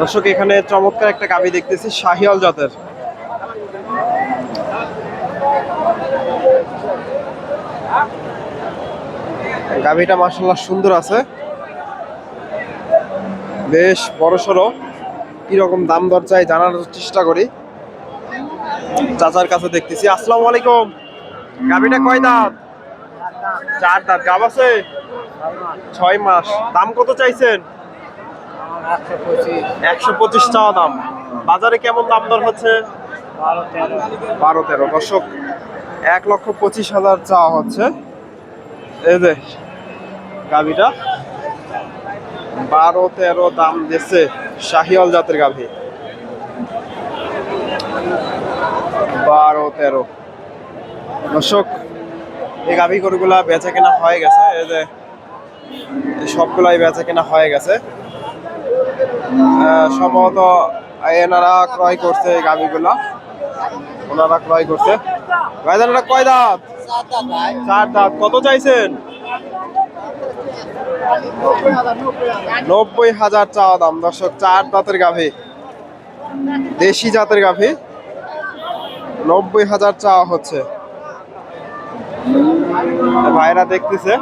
দর্শক, এখানে চমৎকার একটা গাবি দেখতেছি শাহিয়াল জাতের। গাবিটা মাসাল্লাহ সুন্দর আছে। বেশ বড় সড়ো। কীরকম দাম দর চাই জানার চেষ্টা করি। চাচার কাছে দেখতেছি। আসসালামু আলাইকুম। গাবিটা কয় দাঁত? চার দাঁত। গাব আছে? ছয় মাস। দাম কত চাইছেন? একশো পঁচিশ। টাকা দাম। বাজারে কেমন দাম দর হচ্ছে? বারো তেরো। দর্শক এক লক্ষ পঁচিশ হাজার চাওয়া হচ্ছে। এই যে গাভিটা। বারো তেরো দাম দিচ্ছে শাহিওয়াল জাতের গাভি। বারো তেরো। দর্শক এই গাভি গরুগুলা বেচা কেনা হয়ে গেছে। এই যে সবগুলাই বেচা কেনা হয়ে গেছে। সম্ভবত এনারা ক্রয় করছে এই গাভিগুলা। ওনারা ক্রয় করছে। ভাইজান কয় দাঁত? চার দাঁত। কত চাইছেন? নব্বই হাজার চাওয়া দাম। দর্শক, চার দাঁতের গাভি। দেশি জাতের গাভি। নব্বই হাজার চাওয়া হচ্ছে। ভাইরা দেখতেছে।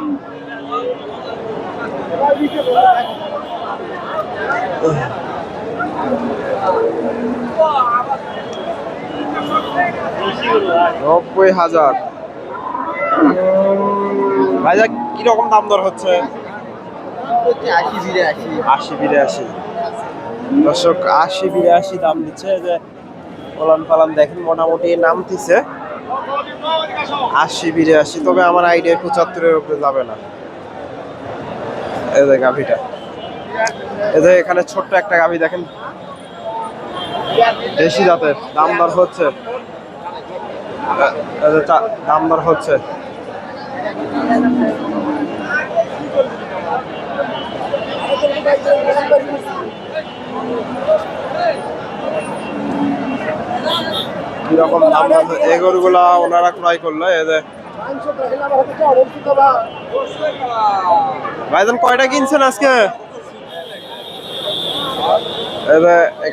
নব্বই হাজার। ভাইজা কীরকম দাম দর হচ্ছে? আশি বিরাশি। দর্শক, আশি বিরাশি দাম দিচ্ছে। যে পলান পালান দেখেন, মোটামুটি নামতিছে। আশি বিরাশি, তবে আমার আইডিয়া পঁচাত্তরের উপরে যাবে না। এই যে গাভিটা। যে এখানে ছোট্ট একটা গাভি দেখেন। দেশি জাতের, দাম দর হচ্ছে। দাম দর হচ্ছে। কীরকম দাম এই গরুগুলা ওনারা ক্রয় করল যে। ভাইজান, কয়টা কিনছেন আজকে?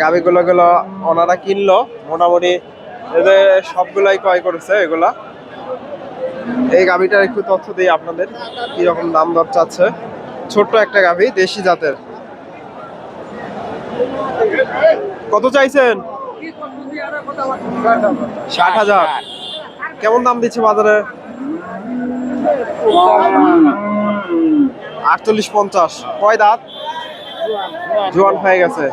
গাভিগুলো গুলো, ওনারা কিনলো, মোটামুটি যে সবগুলাই ক্রয় করেছে এগুলা। এই গাভিটার একটু তথ্য দিই আপনাদের, কীরকম দাম দর চাচ্ছে। ছোট্ট একটা গাভি দেশি জাতের। কত চাইছেন? ষাট হাজার। কেমন দাম দিচ্ছে বাজারে? আটচল্লিশ পঞ্চাশ। কয় দাঁত? জোয়ান হয়ে গেছে।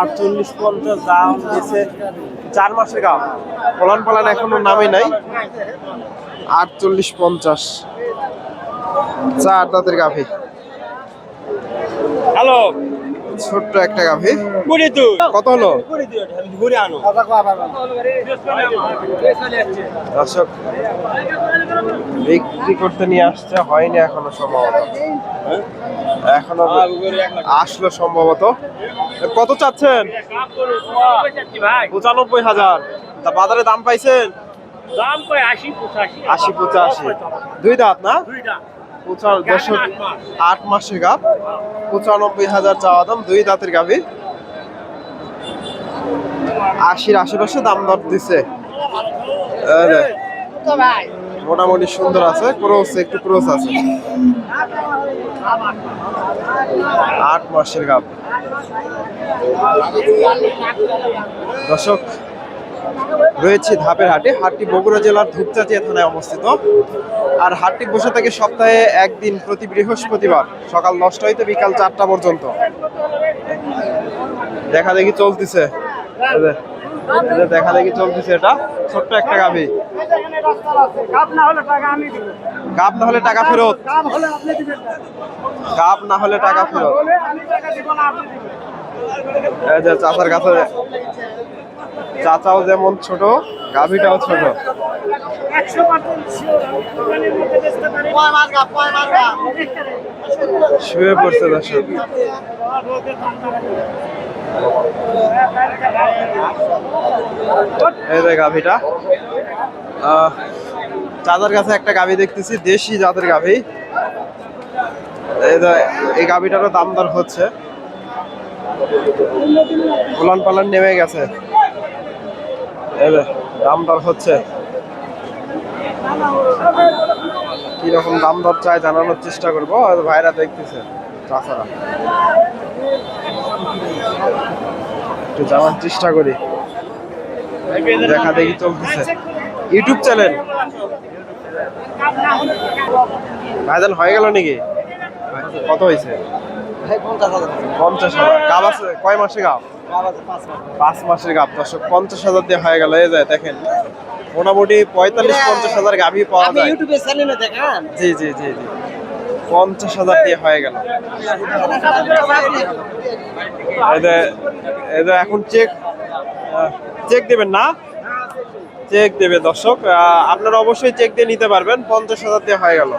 আটচল্লিশ পঞ্চাশ দাম দিয়েছে চার মাসের গাম পলান ফলান এখনও নামে নাই। আটচল্লিশ পঞ্চাশ। চার দাঁতের গাভী। হ্যালো। ছোট্ট একটা গাভী। কত হলো? দর্শক বিক্রি করতে নিয়ে আসছে হয়নি এখনও সম্ভবত। হ্যাঁ? এখনও আসলো সম্ভবত। কত চাচ্ছেন? পঁচানব্বই হাজার। তা বাজারে দাম পাইছেন? দাম কয়? আশি পঁচাশি। আশি পঁচাশি। দুই দাঁত না? দুইটা পঁচা দশক আট মাসের গাভ পঁচানব্বই হাজার চাওয়া দাম, দুই দাঁতের গাভি। আশির আশেপাশে দাম দর দিছে। মোটামুটি সুন্দর আছে, ক্রোস, একটু ক্রোস আছে। আট মাসের গাভ দর্শক রয়েছে ধাপের হাটে। হাটটি বগুড়া জেলার ধূপচাচিয়া থানায় অবস্থিত। আর হাটটি বসে থাকে সপ্তাহে একদিন প্রতি বৃহস্পতিবার সকাল দশটা হইতে বিকাল চারটা পর্যন্ত। দেখা দেখি চলতেছে। দেখা দেখি চলতেছে এটা। ছোট্ট একটা গাভি। কাপ না হলে টাকা ফেরত। কাপ না হলে টাকা ফেরত। চাচার কাছে চাচাও যেমন ছোট, গাভিটাও ছোট। শুয়ে পড়ছে দর্শক। এই যে গাভিটা। চাচার কাছে একটা গাভি দেখতেছি, দেশি জাতের গাভি। এই গাভিটারও দাম দর হচ্ছে। উলান পালান নেমে গেছে। দাম দর হচ্ছে। কীরকম দাম দর চাই জানানোর চেষ্টা করব ভাইরা দেখতেছে তাছাড়া একটু জানার চেষ্টা করি। দেখা দেখি চলতেছে। YouTube channel? ভাইজান, হয়ে গেল নাকি? কত হয়েছে? পঞ্চাশ হাজার। গাব আছে? কয় মাসে গাব? পাঁচ মাসের গাব দর্শক পঞ্চাশ হাজার দিয়ে হয়ে গেল। এই যায় দেখেন মোটামুটি পঁয়তাল্লিশ পঞ্চাশ হাজার গাভি পাওয়া যায়। ইউটিউবে চ্যানেলে দেখেন। জি জি জি জি। পঞ্চাশ হাজার দিয়ে হয়ে গেল। এই যে এই যে এখন চেক চেক দেবেন না? চেক দেবে দর্শক আপনারা অবশ্যই চেক দিয়ে নিতে পারবেন। পঞ্চাশ হাজার দিয়ে হয়ে গেল।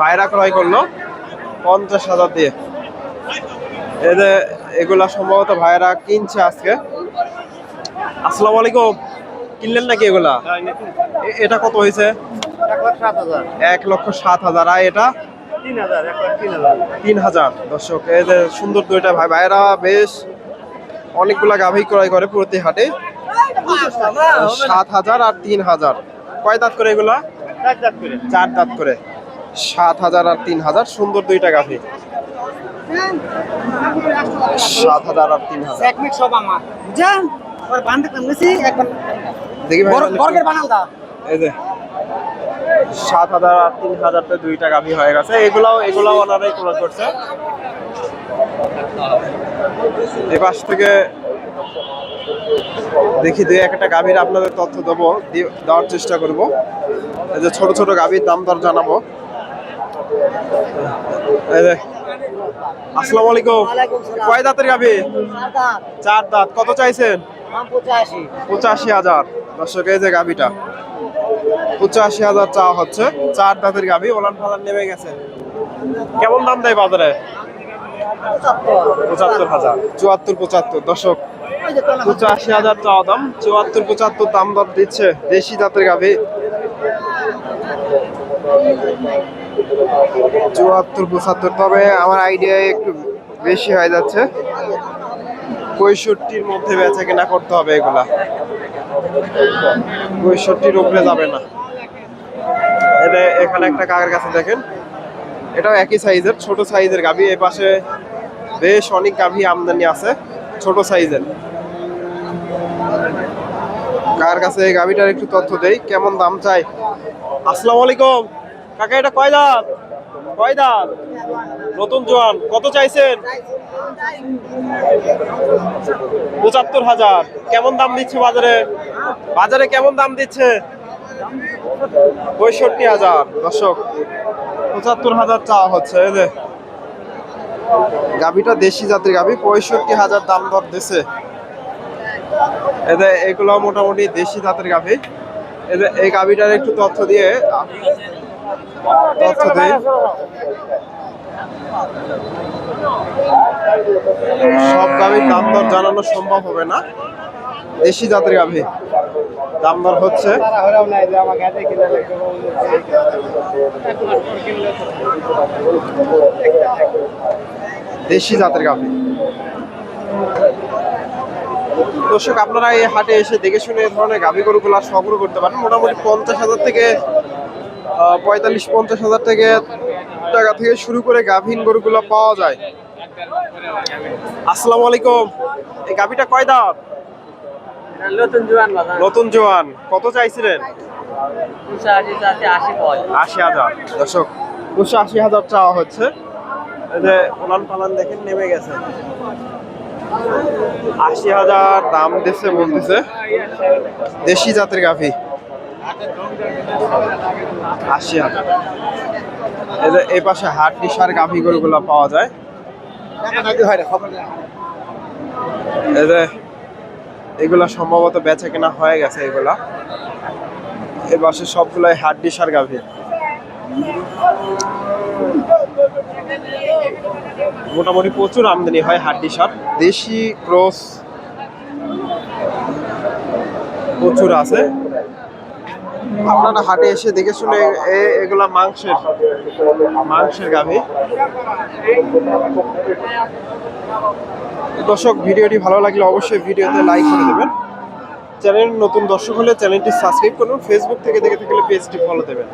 ভাইরা ক্রয় করল। পঞ্চাশ হাজার দিয়ে। যে এগুলা সম্ভবত ভাইরা কিনছে আজকে। আসসালামু আলাইকুম। কিনলেন নাকি এগুলা? এটা কত হয়েছে? এক লক্ষ সাত হাজার। আর এটা? তিন হাজার। দর্শক যে সুন্দর দুইটা ভাই। ভাইরা বেশ অনেকগুলা গাভী ক্রয় করে প্রতি হাটে। সাত হাজার আর তিন হাজার। কয় দাঁত করে এগুলা? চার দাঁত করে। সাত হাজার আর তিন হাজার। সুন্দর দুইটা গাভী। সাত হাজার আর তিন হাজার। এক মিনিট সব আমার। বুঝছেন ওর বান্ধে কামড়েছি একবার দেখি ভাই বর্গের বানাল দা এই যে সাত হাজার আর তিন দুইটা গাভী হয়ে গেছে। এগুলাও এগুলাও ওনারাই ক্রয় করছে। এ পাশ থেকে দেখি দুই একটা গাভীর আপনাদের তথ্য দেবো দেওয়ার চেষ্টা করব। এই যে ছোট ছোট গাভীর দাম দর জানাব। এই যে আসসালামু আলাইকুম। কয় দাঁতের গাভী? চার দাঁত। কত চাইছেন? পঁচাশি হাজার। দর্শক এই যে গাভিটা। পঁচাশি হাজার চাওয়া হচ্ছে। চার দাঁতের গাভি। ওলান ফালান নেমে গেছে। কেমন দাম দেয় বাজারে? পঁচাত্তর হাজার। চুয়াত্তর পঁচাত্তর। দর্শক পঁচাশি হাজার চাওয়া দাম। চুয়াত্তর পঁচাত্তর দাম দর দিচ্ছে দেশি জাতের গাভি। চুয়াত্তর, পঁচাত্তর, তবে আমার আইডিয়া একটু বেশি হয়ে যাচ্ছে। পঁয়ষট্টির মধ্যে বেচা কেনা করতে হবে এগুলা। পঁয়ষট্টির উপরে যাবে না। এটা এখানে একটা কাকের কাছে দেখেন। এটাও একই সাইজের ছোট সাইজের গাভি। এ পাশে বেশ অনেক গাভি আমদানি আছে, ছোট সাইজের কার কাছে এই গাভিটার একটু তথ্য দেই, কেমন দাম চাই? আসসালামু আলাইকুম। কাকা, এটা কয় দাঁত? কয় দাঁত? নতুন জোয়ান, কত চাইছেন? পঁচাত্তর হাজার। কেমন দাম দিচ্ছে বাজারে? বাজারে কেমন দাম দিচ্ছে? পঁয়ষট্টি হাজার। দর্শক, পঁচাত্তর হাজার চাওয়া হচ্ছে, এই যে। গাভিটা দেশি জাতের গাভি, পঁয়ষট্টি হাজার দাম দর দিছে। এদের এগুলো মোটামুটি দেশি জাতের গাভি। এদের এই গাভিটার একটু তথ্য দিয়ে তথ্য দিই সব গাভির দাম দর জানানো সম্ভব হবে না। দেশি জাতের গাভি। দাম দর হচ্ছে দেশি জাতের গাভি। দর্শক, আপনারা এই হাটে এসে দেখে শুনে এই ধরনের গাভি গরুগুলো সংগ্রহ করতে পারেন। মোটামুটি পঞ্চাশ হাজার থেকে পঁয়তাল্লিশ পঞ্চাশ হাজার থেকে টাকা থেকে শুরু করে গাভীন গরুগুলো পাওয়া যায়। আসসালামু আলাইকুম। এই গাভিটা কয় দাঁত? নতুন জোয়ান কত চাইছিলেন? আশি হাজার। দর্শক দুশো আশি হাজার চাওয়া হচ্ছে। এই যে উলান পালান দেখেন নেমে গেছে। আশি হাজার দাম দিচ্ছে বলতেছে। দেশি জাতের গাভী। আশি হাজার এই পাশে হাট নিশার গাভী গরুগুলো পাওয়া যায়। এই এগুলা সম্ভবত বেচা কেনা হয়ে গেছে এগুলা। এই পাশে সবগুলাই হাট ডিসার গাভী। মোটামুটি প্রচুর আমদানি হয় হাট ডিসার দেশি ক্রস প্রচুর আছে। আপনারা হাটে এসে দেখে শুনে এগুলা মাংসের মাংসের গাভী। দর্শক, ভিডিওটি ভালো লাগলে অবশ্যই ভিডিওতে লাইক করে দেবেন। চ্যানেল নতুন দর্শক হলে চ্যানেলটি সাবস্ক্রাইব করুন ফেসবুক থেকে দেখে থাকলে পেজটি ফলো দেবেন।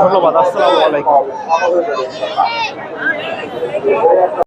ধন্যবাদ, আসসালামু আলাইকুম।